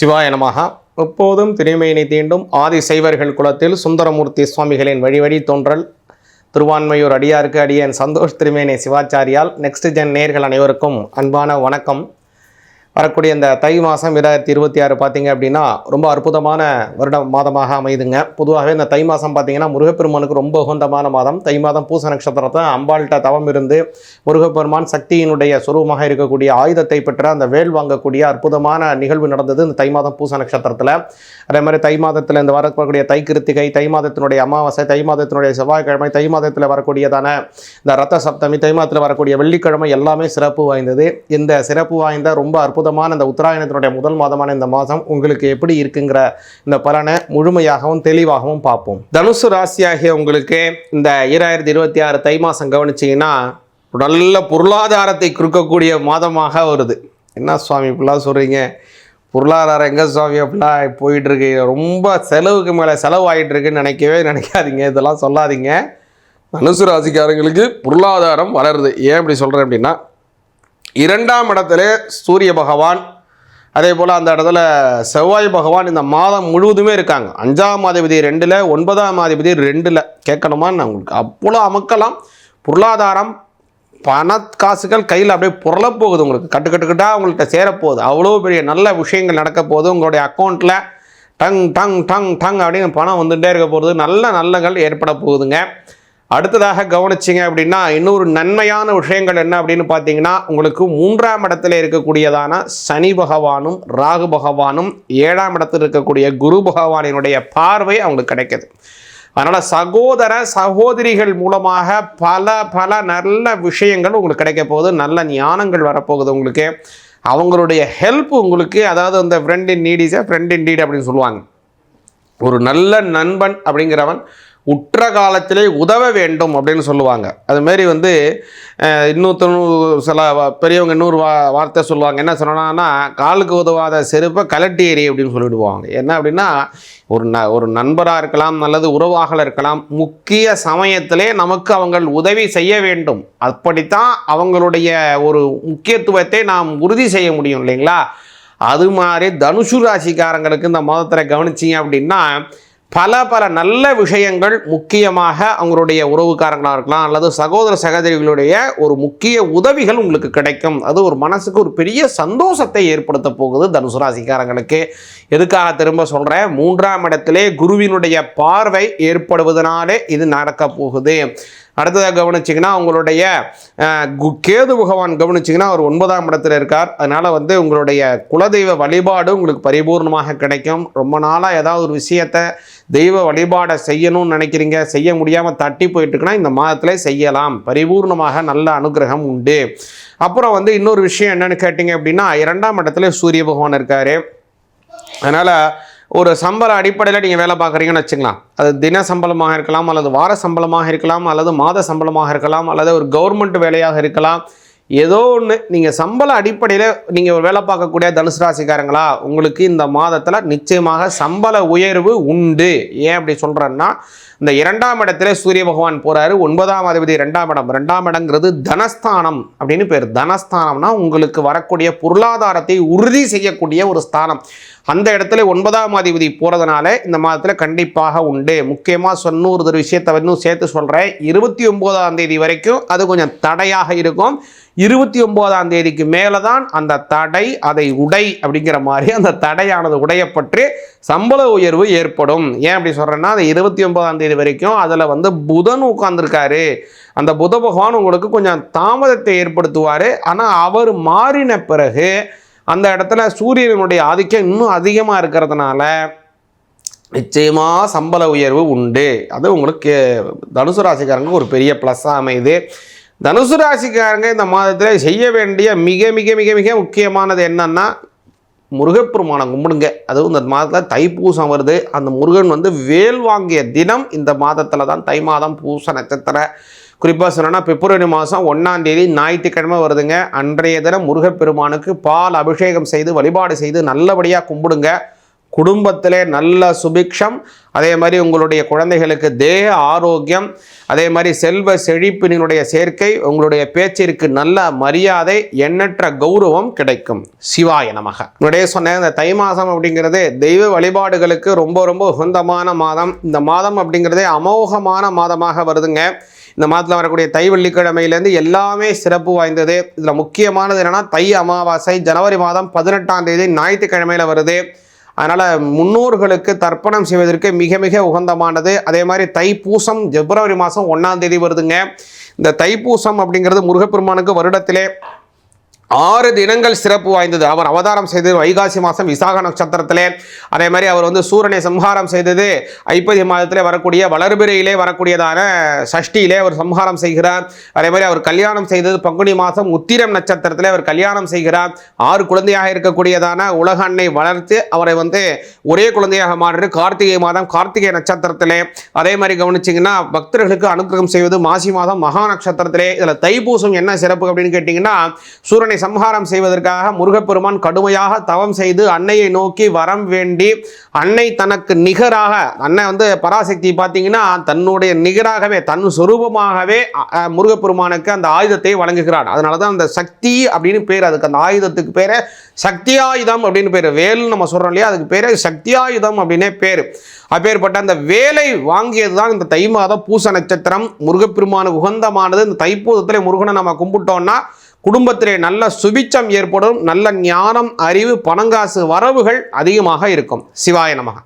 சிவாய எப்போதும் திருமையினை தீண்டும் ஆதி சைவர்கள் குலத்தில் சுந்தரமூர்த்தி சுவாமிகளின் வழிவழி தோன்றல். திருவான்மையூர் அடியாருக்கு அடியன் சந்தோஷ் திருமேனி சிவாச்சாரியால். நெக்ஸ்ட் ஜென் நேர்கள் அனைவருக்கும் அன்பான வணக்கம். வரக்கூடிய இந்த தை மாதம் இரண்டாயிரத்தி இருபத்தி ஆறு பார்த்தீங்க அப்படின்னா ரொம்ப அற்புதமான வருட மாதமாக அமைதுங்க பொதுவாகவே இந்த தை மாதம் பார்த்தீங்கன்னா முருகப்பெருமானுக்கு ரொம்ப உகந்தமான மாதம். தை மாதம் பூச நட்சத்திரத்தை அம்பாள்கிட்ட தவம் இருந்து முருகப்பெருமான் சக்தியினுடைய சுரூபமாக இருக்கக்கூடிய ஆயுதத்தை பெற்ற அந்த வேல் வாங்கக்கூடிய அற்புதமான நிகழ்வு நடந்தது இந்த தை மாதம் பூச நட்சத்திரத்தில். அதே மாதிரி தை மாதத்தில் இந்த வரக்கூடிய தை கிருத்திகை தை மாதத்தினுடைய அமாவாசை தை மாதத்தினுடைய செவ்வாய்க்கிழமை தை மாதத்தில் வரக்கூடியதான இந்த ரத்த சப்தமி தை மாதத்தில் வரக்கூடிய வெள்ளிக்கிழமை எல்லாமே சிறப்பு வாய்ந்தது. இந்த சிறப்பு வாய்ந்த ரொம்ப அற்புதமான இந்த உத்தராயணத்தினுடைய முதல் மாதமான இந்த மாதம் உங்களுக்கு எப்படி இருக்குங்கிற இந்த பலனை முழுமையாகவும் தெளிவாகவும் பார்ப்போம். தனுசு ராசியாகிய உங்களுக்கு இந்த ஈராயிரத்தி இருபத்தி ஆறு தை மாதம் கவனிச்சிங்கன்னா நல்ல பொருளாதாரத்தை கொடுக்கக்கூடிய மாதமாக வருது. என்ன சுவாமி இப்படிலாம் சொல்கிறீங்க பொருளாதாரம் எங்கே சுவாமி அப்படிலாம் போயிட்டுருக்கு ரொம்ப செலவுக்கு மேலே செலவாயிட்டு இருக்குன்னு நினைக்கவே நினைக்காதீங்க. இதெல்லாம் சொல்லாதீங்க. தனுசு ராசிக்காரங்களுக்கு பொருளாதாரம் வளருது. ஏன் இப்படி சொல்கிறேன் அப்படின்னா இரண்டாம் இடத்துல சூரிய பகவான் அதே போல் அந்த இடத்துல செவ்வாய் பகவான் இந்த மாதம் முழுவதுமே இருக்காங்க. அஞ்சாம் அதிபதி ரெண்டில் ஒன்பதாம் அதிபதி ரெண்டில். கேட்கணுமான்னு நான் உங்களுக்கு? அவ்வளோ அமக்கலாம். பொருளாதாரம் பண காசுகள் கையில் அப்படியே புரளப் போகுது உங்களுக்கு. கட்டு கட்டு உங்கள்கிட்ட சேரப்போகுது. அவ்வளோ பெரிய நல்ல விஷயங்கள் நடக்க போகுது. உங்களுடைய அக்கௌண்ட்டில் டங் டங் டங் டங் அப்படின்னு பணம் வந்துகிட்டே இருக்க போகிறது நல்ல நல்லங்கள் ஏற்பட போகுதுங்க. அடுத்ததாக கவனிச்சிங்க அப்படின்னா இன்னொரு நன்மையான விஷயங்கள் என்ன அப்படின்னு பார்த்தீங்கன்னா உங்களுக்கு மூன்றாம் இடத்துல இருக்கக்கூடியதான சனி பகவானும் ராகு பகவானும் ஏழாம் இடத்தில் இருக்கக்கூடிய குரு பகவானினுடைய பார்வை அவங்களுக்கு கிடைக்குது. அதனால் சகோதர சகோதரிகள் மூலமாக பல பல நல்ல விஷயங்கள் உங்களுக்கு கிடைக்க போகுது. நல்ல ஞானங்கள் வரப்போகுது உங்களுக்கு. அவங்களுடைய ஹெல்ப் உங்களுக்கு அதாவது அந்த ஃப்ரெண்ட் இன் நீடிஸை ஃப்ரெண்ட் இன் நீட் அப்படின்னு சொல்லுவாங்க. ஒரு நல்ல நண்பன் அப்படிங்கிறவன் உற்ற காலத்திலே உதவ வேண்டும் அப்படின்னு சொல்லுவாங்க. அதுமாரி வந்து அஹ், சில பெரியவங்க இன்னொரு வா வார்த்தை சொல்லுவாங்க. என்ன சொன்னாங்கன்னா காலுக்கு உதவாத செருப்பை கலட்டி எறி அப்படின்னு சொல்லிடுவாங்க. என்ன அப்படின்னா ஒரு ந ஒரு நண்பராக இருக்கலாம் அல்லது உறவாக இருக்கலாம் முக்கிய சமயத்திலே நமக்கு அவங்கள் உதவி செய்ய வேண்டும். அப்படித்தான் அவங்களுடைய ஒரு முக்கியத்துவத்தை நாம் உறுதி செய்ய முடியும் இல்லைங்களா? அது மாதிரி தனுசு ராசிக்காரங்களுக்கு இந்த மதத்தில் கவனிச்சிங்க அப்படின்னா பல பல நல்ல விஷயங்கள் முக்கியமாக அவங்களுடைய உறவுக்காரங்களாக இருக்கலாம் அல்லது சகோதர சகோதரிகளுடைய ஒரு முக்கிய உதவிகள் உங்களுக்கு கிடைக்கும். அது ஒரு மனசுக்கு ஒரு பெரிய சந்தோஷத்தை ஏற்படுத்த போகுது தனுசு ராசிக்காரங்களுக்கு. எதுக்காக திரும்ப சொல்கிறேன் மூன்றாம் இடத்திலே குருவினுடைய பார்வை ஏற்படுவதனாலே இது நடக்க போகுது. அடுத்ததாக கவனிச்சிங்கன்னா உங்களுடைய கு- கேது பகவான் கவனிச்சிங்கன்னா அவர் ஒன்பதாம் இடத்துல இருக்கார். அதனால் வந்து உங்களுடைய குலதெய்வ வழிபாடு உங்களுக்கு பரிபூர்ணமாக கிடைக்கும். ரொம்ப நாளாக ஏதாவது ஒரு விஷயத்தை தெய்வ வழிபாடை செய்யணும்னு நினைக்கிறீங்க செய்ய முடியாமல் தட்டி போயிட்டுருக்குன்னா இந்த மாதத்திலே செய்யலாம். பரிபூர்ணமாக நல்ல அனுகிரகம் உண்டு. அப்புறம் வந்து இன்னொரு விஷயம் என்னென்னு கேட்டிங்க அப்படின்னா இரண்டாம் இடத்துல சூரிய பகவான் இருக்கார். அதனால் ஒரு சம்பள அடிப்படையில் நீங்கள் வேலை பார்க்குறீங்கன்னு வச்சுக்கலாம். அது தின சம்பளமாக இருக்கலாம் அல்லது வார சம்பளமாக இருக்கலாம் அல்லது மாத சம்பளமாக இருக்கலாம் அல்லது ஒரு கவர்மெண்ட் வேலையாக இருக்கலாம் ஏதோ ஒன்று நீங்கள் சம்பள அடிப்படையில் நீங்கள் ஒரு வேலை பார்க்கக்கூடிய தனுசு ராசிக்காரங்களா உங்களுக்கு இந்த மாதத்தில் நிச்சயமாக சம்பள உயர்வு உண்டு. ஏன் அப்படி சொல்கிறேன்னா இந்த இரண்டாம் இடத்துல சூரிய பகவான் போகிறாரு ஒன்பதாம் அதிபதி ரெண்டாம் இடம். ரெண்டாம் இடங்கிறது தனஸ்தானம் அப்படின்னு பேர். தனஸ்தானம்னா உங்களுக்கு வரக்கூடிய பொருளாதாரத்தை உறுதி செய்யக்கூடிய ஒரு ஸ்தானம். அந்த இடத்துல ஒன்பதாம் அதிபதி போகிறதுனால இந்த மாதத்தில் கண்டிப்பாக உண்டு. முக்கியமாக சொன்னூறு ஒரு விஷயத்தை இன்னும் சேர்த்து சொல்கிறேன் இருபத்தி ஒம்போதாம் தேதி வரைக்கும் அது கொஞ்சம் தடையாக இருக்கும். இருபத்தி ஒன்பதாம் தேதிக்கு மேலே தான் அந்த தடை அதை உடை அப்படிங்கிற மாதிரி அந்த தடையானது உடையப்பட்டு சம்பள உயர்வு ஏற்படும். ஏன் அப்படி சொல்கிறேன்னா அந்த இருபத்தி ஒன்பதாம் தேதி வரைக்கும் அதில் வந்து புதன் உட்காந்துருக்காரு அந்த புத பகவான் உங்களுக்கு கொஞ்சம் தாமதத்தை ஏற்படுத்துவார். ஆனால் அவர் மாறின பிறகு அந்த இடத்துல சூரியனுடைய ஆதிக்கம் இன்னும் அதிகமாக இருக்கிறதுனால நிச்சயமாக சம்பள உயர்வு உண்டு. அது உங்களுக்கு தனுசு ராசிக்காரங்க ஒரு பெரிய ப்ளஸ்ஸாக அமையுது. தனுசு ராசிக்காரங்க இந்த மாதத்தில் செய்ய வேண்டிய மிக மிக மிக மிக முக்கியமானது என்னன்னா முருகப்பெருமானை கும்பிடுங்க. அதுவும் இந்த மாதத்தில் தைப்பூசம் வருது. அந்த முருகன் வந்து வேல் வாங்கிய தினம் இந்த மாதத்தில் தான் தை மாதம் பூச நட்சத்திர. குறிப்பாக சொன்னோன்னா பிப்ரவரி மாதம் ஒன்றாம் தேதி ஞாயிற்றுக்கிழமை வருதுங்க. அன்றைய தினம் முருகப்பெருமானுக்கு பால் அபிஷேகம் செய்து வழிபாடு செய்து நல்லபடியாக கும்பிடுங்க. குடும்பத்திலே நல்ல சுபிக்ஷம் அதே மாதிரி உங்களுடைய குழந்தைகளுக்கு தேக ஆரோக்கியம் அதே மாதிரி செல்வ செழிப்பினுடைய சேர்க்கை உங்களுடைய பேச்சிற்கு நல்ல மரியாதை எண்ணற்ற கௌரவம் கிடைக்கும். சிவாய நமக. முன்னாடியே சொன்னேன் இந்த தை மாதம் அப்படிங்கிறது தெய்வ வழிபாடுகளுக்கு ரொம்ப ரொம்ப உகந்தமான மாதம். இந்த மாதம் அப்படிங்கிறதே அமோகமான மாதமாக வருதுங்க. இந்த மாதத்தில் வரக்கூடிய தை வெள்ளிக்கிழமையிலேருந்து எல்லாமே சிறப்பு வாய்ந்தது. இதில் முக்கியமானது என்னென்னா தை அமாவாசை ஜனவரி மாதம் பதினெட்டாம் தேதி ஞாயிற்றுக்கிழமையில் வருது. அதனால் முன்னோர்களுக்கு தர்ப்பணம் செய்வதற்கு மிக மிக உகந்தமானது. அதே மாதிரி தைப்பூசம் பிப்ரவரி மாதம் ஒன்றாம் தேதி வருதுங்க. இந்த தைப்பூசம் அப்படிங்கிறது முருகப்பெருமானுக்கு வருடத்திலே ஆறு தினங்கள் சிறப்பு வாய்ந்தது. அவர் அவதாரம் செய்தது வைகாசி மாதம் விசாக நட்சத்திரத்திலே. அதே மாதிரி அவர் வந்து சூரனை சம்ஹாரம் செய்தது. ஐப்பதி மாதத்திலே வரக்கூடிய வளர்பிறையிலே வரக்கூடியதான சஷ்டியிலே அவர் சம்ஹாரம் செய்கிறார். அதே மாதிரி அவர் கல்யாணம் செய்தது பங்குனி மாதம் உத்திரம் நட்சத்திரத்திலே அவர் கல்யாணம் செய்கிறார். ஆறு குழந்தையாக இருக்கக்கூடியதான உலக அன்னை வளர்த்து அவரை வந்து ஒரே குழந்தையாக மாற்றி கார்த்திகை மாதம் கார்த்திகை நட்சத்திரத்திலே. அதே மாதிரி கவனிச்சிங்கன்னா பக்தர்களுக்கு அனுகிரகம் செய்வது மாசி மாதம் மகா நட்சத்திரத்திலே. இதில் தைப்பூசம் என்ன சிறப்பு அப்படின்னு கேட்டிங்கன்னா சூரனை சம்ஹாரம் செய்வதற்காக முருகப்பெருமான் கடுமையாக தவம் செய்து அன்னையை நோக்கி வரம் வேண்டி அன்னை தனக்கு நிகராக அன்னை வந்து பராசக்தி பார்த்தீங்கன்னா தன்னுடைய நிகராகவே தன் சொரூபமாகவே முருகப்பெருமானுக்கு அந்த ஆயுதத்தை வழங்குகிறான். அதனால தான் அந்த சக்தி அப்படின்னு பேர். அதுக்கு அந்த ஆயுதத்துக்கு பேர் சக்தியாயுதம் அப்படின்னு பேர். வேல்னு நம்ம சொல்கிறோம் இல்லையா? அதுக்கு பேர் சக்தியாயுதம் அப்படின்னே பேர். அப்பேற்பட்ட அந்த வேலை வாங்கியது தான் இந்த தை மாதம் பூச நட்சத்திரம். முருகப்பெருமானுக்கு உகந்தமானது. இந்த தைப்பூதத்தில் முருகனை நம்ம கும்பிட்டோம்னா குடும்பத்திலே நல்ல சுபிச்சம் ஏற்படும் நல்ல ஞானம் அறிவு பணங்காசு வரவுகள் அதிகமாக இருக்கும். சிவாய நமக.